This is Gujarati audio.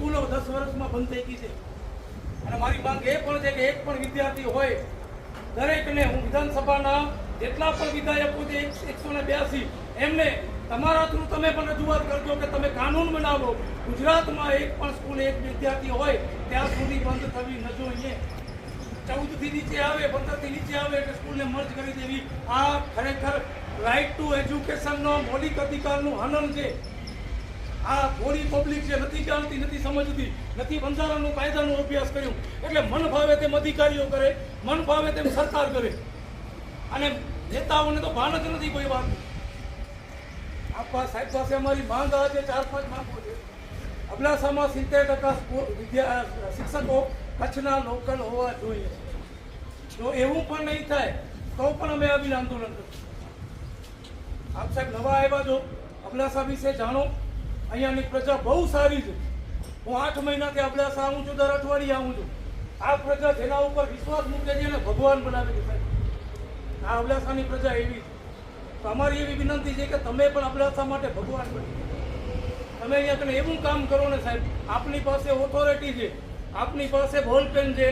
સ્કૂલો દસ વર્ષમાં બંધ થઈ ગઈ છે. અને મારી માંગ એ પણ છે કે એક પણ વિદ્યાર્થી હોય, દરેકને હું વિધાનસભાના જેટલા પણ વિધાયકો છે એકસો ને બ્યાસી, એમને તમારા થ્રુ તમે પણ રજૂઆત કરજો કે તમે કાનૂન બનાવો. ગુજરાતમાં એક પણ સ્કૂલ એક વિદ્યાર્થી હોય, ત્યાં સુધી બંધ થવી ન જોઈએ. ચૌદથી નીચે આવે પંદરથી નીચે આવે એટલે સ્કૂલને મર્જ કરી દેવી. આ ખરેખર રાઇટ ટુ એજ્યુકેશનનો મૌલિક અધિકારનું હનન છે. આ થોડી પબ્લિક જે નથી જાણતી, નથી સમજતી, નથી બંધારણનું કાયદાનો અભ્યાસ કર્યો. એટલે મન ભાવે તેમ અધિકારીઓ કરે, મન ભાવે તેમ સરકાર કરે. અને નેતાઓને તો ભાન જ નથી કોઈ વાત. આપવા સાહેબ પાસે અમારી માંગ આ છે, ચાર પાંચ માંગો છે. અબડાસામાં સિત્તેર ટકા વિદ્યા, શિક્ષકો કચ્છના લોકલ હોવા જોઈએ. જો એવું પણ નહીં થાય, તો પણ અમે આવીને આંદોલન કરીશું. આપ સાહેબ નવા આવ્યા છો. અબડાસા વિશે જાણો. અહીંયાની પ્રજા બહુ સારી છે. હું આઠ મહિનાથી અબડાસા આવું છું, દર અઠવાડિયે આવું છું. આ પ્રજા જેના ઉપર વિશ્વાસ મૂકે છે એને ભગવાન બનાવે છે સાહેબ. આ અબડાસાની પ્રજા એવી છે. તો અમારી એવી વિનંતી છે કે તમે પણ અબડાસા માટે ભગવાન બની. તમે અહીંયા કને એવું કામ કરો ને સાહેબ, આપની પાસે ઓથોરિટી છે. આપની પાસે બોલ પેન છે